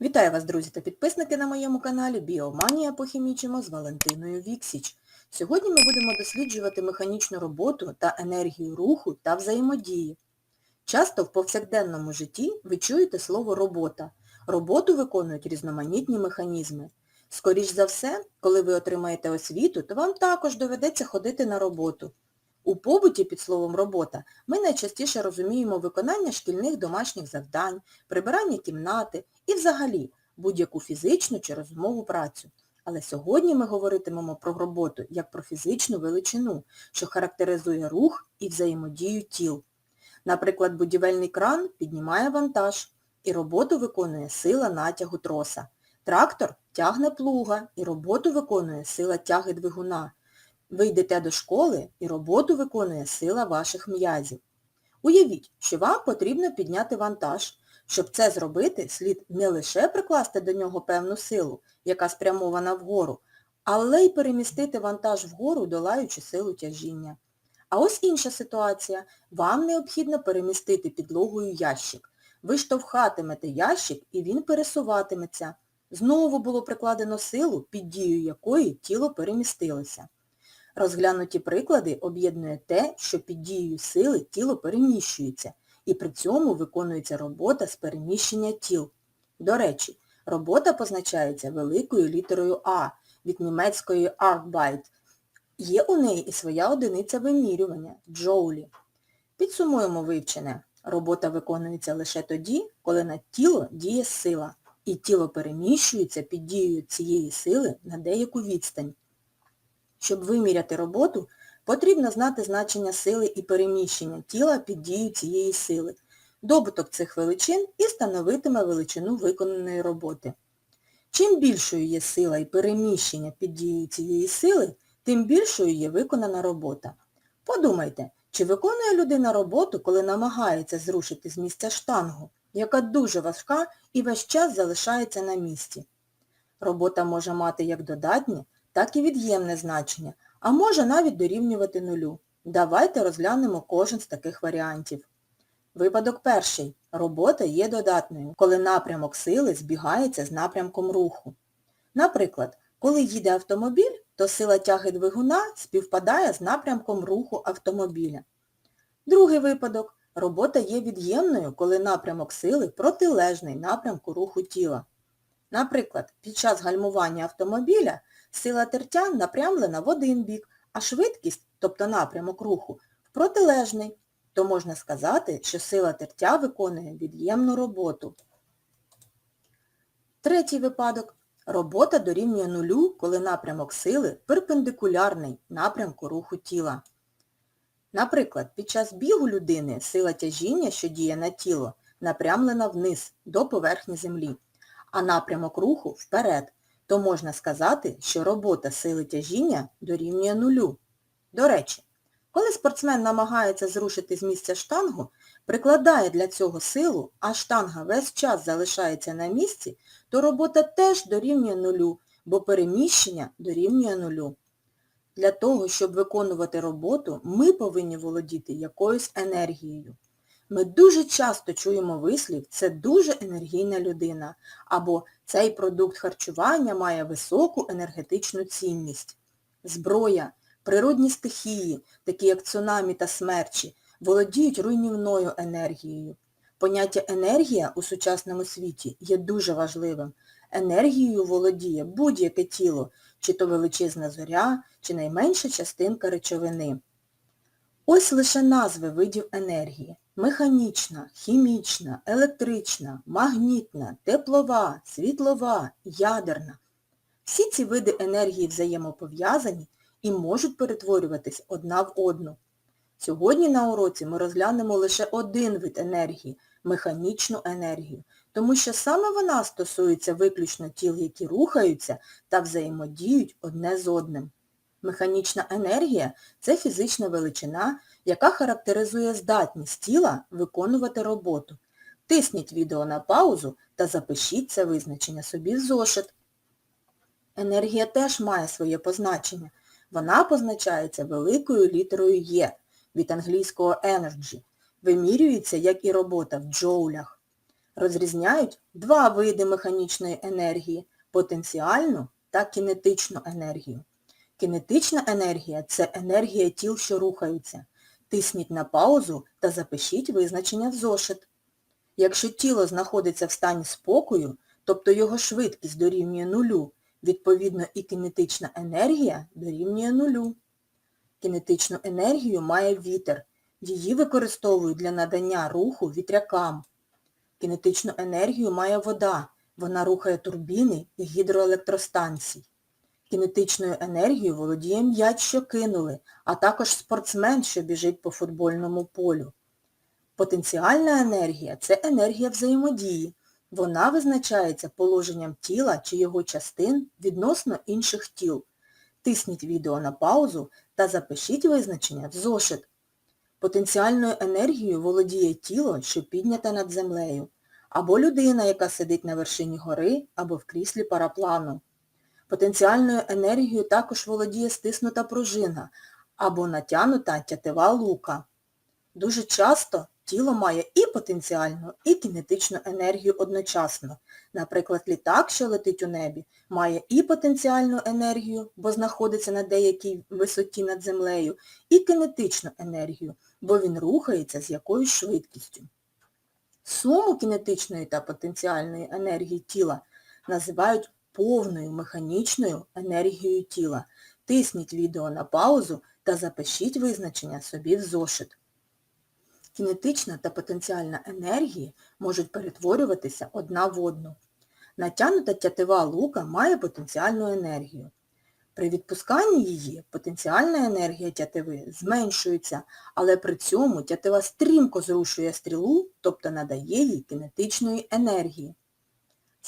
Вітаю вас, друзі та підписники на моєму каналі Біоманія похімічимо з Валентиною Віксіч. Сьогодні ми будемо досліджувати механічну роботу та енергію руху та взаємодії. Часто в повсякденному житті ви чуєте слово робота. Роботу виконують різноманітні механізми. Скоріш за все, коли ви отримаєте освіту, то вам також доведеться ходити на роботу. У побуті під словом робота ми найчастіше розуміємо виконання шкільних домашніх завдань, прибирання кімнати і взагалі будь-яку фізичну чи розумову працю. Але сьогодні ми говоритимемо про роботу як про фізичну величину, що характеризує рух і взаємодію тіл. Наприклад, будівельний кран піднімає вантаж і роботу виконує сила натягу троса. Трактор тягне плуга і роботу виконує сила тяги двигуна. Ви йдете до школи і роботу виконує сила ваших м'язів. Уявіть, що вам потрібно підняти вантаж. Щоб це зробити, слід не лише прикласти до нього певну силу, яка спрямована вгору, але й перемістити вантаж вгору, долаючи силу тяжіння. А ось інша ситуація. Вам необхідно перемістити підлогою ящик. Ви штовхатимете ящик і він пересуватиметься. Знову було прикладено силу, під дією якої тіло перемістилося. Розглянуті приклади об'єднує те, що під дією сили тіло переміщується, і при цьому виконується робота з переміщення тіл. До речі, робота позначається великою літерою А від німецької Arbeit. Є у неї і своя одиниця вимірювання – джоулі. Підсумуємо вивчене. Робота виконується лише тоді, коли на тіло діє сила, і тіло переміщується під дією цієї сили на деяку відстань. Щоб виміряти роботу, потрібно знати значення сили і переміщення тіла під дією цієї сили, добуток цих величин і становитиме величину виконаної роботи. Чим більшою є сила і переміщення під дією цієї сили, тим більшою є виконана робота. Подумайте, чи виконує людина роботу, коли намагається зрушити з місця штангу, яка дуже важка і весь час залишається на місці. Робота може мати як додатнє, так і від'ємне значення, а може навіть дорівнювати нулю. Давайте розглянемо кожен з таких варіантів. Випадок перший. Робота є додатною, коли напрямок сили збігається з напрямком руху. Наприклад, коли їде автомобіль, то сила тяги двигуна співпадає з напрямком руху автомобіля. Другий випадок. Робота є від'ємною, коли напрямок сили протилежний напрямку руху тіла. Наприклад, під час гальмування автомобіля сила тертя напрямлена в один бік, а швидкість, тобто напрямок руху, в протилежний, то можна сказати, що сила тертя виконує від'ємну роботу. Третій випадок. Робота дорівнює нулю, коли напрямок сили перпендикулярний напрямку руху тіла. Наприклад, під час бігу людини сила тяжіння, що діє на тіло, напрямлена вниз, до поверхні землі, а напрямок руху вперед, то можна сказати, що робота сили тяжіння дорівнює нулю. До речі, коли спортсмен намагається зрушити з місця штангу, прикладає для цього силу, а штанга весь час залишається на місці, то робота теж дорівнює нулю, бо переміщення дорівнює нулю. Для того, щоб виконувати роботу, ми повинні володіти якоюсь енергією. Ми дуже часто чуємо вислів «це дуже енергійна людина» або «цей продукт харчування має високу енергетичну цінність». Зброя, природні стихії, такі як цунамі та смерчі, володіють руйнівною енергією. Поняття енергія у сучасному світі є дуже важливим. Енергією володіє будь-яке тіло, чи то величезна зоря, чи найменша частинка речовини. Ось лише назви видів енергії. Механічна, хімічна, електрична, магнітна, теплова, світлова, ядерна. Всі ці види енергії взаємопов'язані і можуть перетворюватись одна в одну. Сьогодні на уроці ми розглянемо лише один вид енергії – механічну енергію, тому що саме вона стосується виключно тіл, які рухаються та взаємодіють одне з одним. Механічна енергія – це фізична величина, яка характеризує здатність тіла виконувати роботу. Тисніть відео на паузу та запишіть це визначення собі в зошит. Енергія теж має своє позначення. Вона позначається великою літерою Є від англійського energy, вимірюється, як і робота в джоулях. розрізняють два види механічної енергії – потенціальну та кінетичну енергію. Кінетична енергія – це енергія тіл, що рухаються. Тисніть на паузу та запишіть визначення в зошит. Якщо тіло знаходиться в стані спокою, тобто його швидкість дорівнює нулю, відповідно і кінетична енергія дорівнює нулю. Кінетичну енергію має вітер. Її використовують для надання руху вітрякам. Кінетичну енергію має вода. Вона рухає турбіни і гідроелектростанцій. Кінетичною енергією володіє м'яч, що кинули, а також спортсмен, що біжить по футбольному полю. Потенціальна енергія – це енергія взаємодії. Вона визначається положенням тіла чи його частин відносно інших тіл. Тисніть відео на паузу та запишіть визначення в зошит. Потенціальною енергією володіє тіло, що підняте над землею, або людина, яка сидить на вершині гори, або в кріслі параплану. Потенціальною енергією також володіє стиснута пружина, або натянута тятива лука. Дуже часто тіло має і потенціальну, і кінетичну енергію одночасно. Наприклад, літак, що летить у небі, має і потенціальну енергію, бо знаходиться на деякій висоті над землею, і кінетичну енергію, бо він рухається з якоюсь швидкістю. Суму кінетичної та потенціальної енергії тіла називають повною механічною енергією тіла. Тисніть відео на паузу та запишіть визначення собі в зошит. Кінетична та потенціальна енергії можуть перетворюватися одна в одну. Натягнута тятива лука має потенціальну енергію. При відпусканні її потенціальна енергія тятиви зменшується, але при цьому тятива стрімко зрушує стрілу, тобто надає їй кінетичної енергії.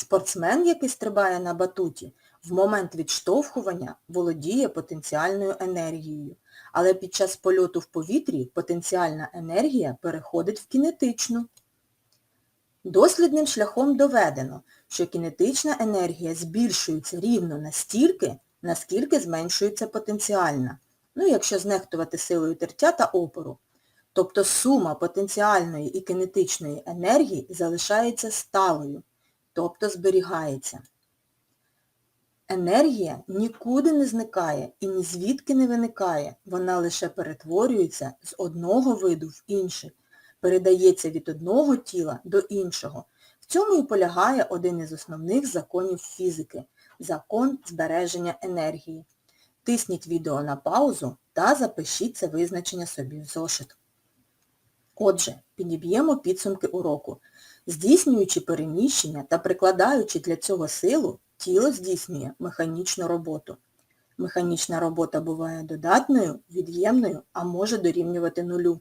Спортсмен, який стрибає на батуті, в момент відштовхування володіє потенціальною енергією, але під час польоту в повітрі потенціальна енергія переходить в кінетичну. Дослідним шляхом доведено, що кінетична енергія збільшується рівно настільки, наскільки зменшується потенціальна, ну якщо знехтувати силою тертя та опору. Тобто сума потенціальної і кінетичної енергії залишається сталою, тобто зберігається. Енергія нікуди не зникає і ні звідки не виникає, вона лише перетворюється з одного виду в інший, передається від одного тіла до іншого. В цьому і полягає один із основних законів фізики – закон збереження енергії. Тисніть відео на паузу та запишіть це визначення собі в зошит. Отже, підіб'ємо підсумки уроку. Здійснюючи переміщення та прикладаючи для цього силу, тіло здійснює механічну роботу. Механічна робота буває додатною, від'ємною, а може дорівнювати нулю.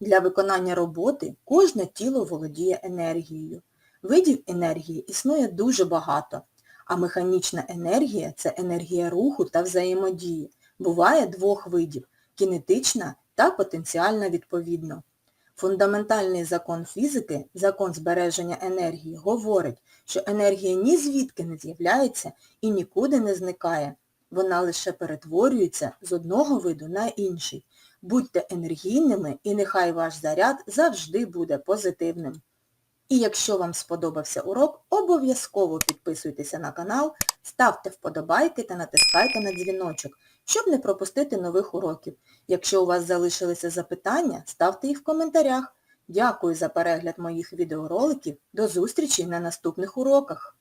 Для виконання роботи кожне тіло володіє енергією. Видів енергії існує дуже багато, а механічна енергія – це енергія руху та взаємодії. Буває двох видів – кінетична та потенціальна відповідно. Фундаментальний закон фізики, закон збереження енергії, говорить, що енергія ні звідки не з'являється і нікуди не зникає. Вона лише перетворюється з одного виду на інший. Будьте енергійними і нехай ваш заряд завжди буде позитивним. І якщо вам сподобався урок, обов'язково підписуйтеся на канал, ставте вподобайки та натискайте на дзвіночок, щоб не пропустити нових уроків. Якщо у вас залишилися запитання, ставте їх в коментарях. Дякую за перегляд моїх відеороликів. До зустрічі на наступних уроках!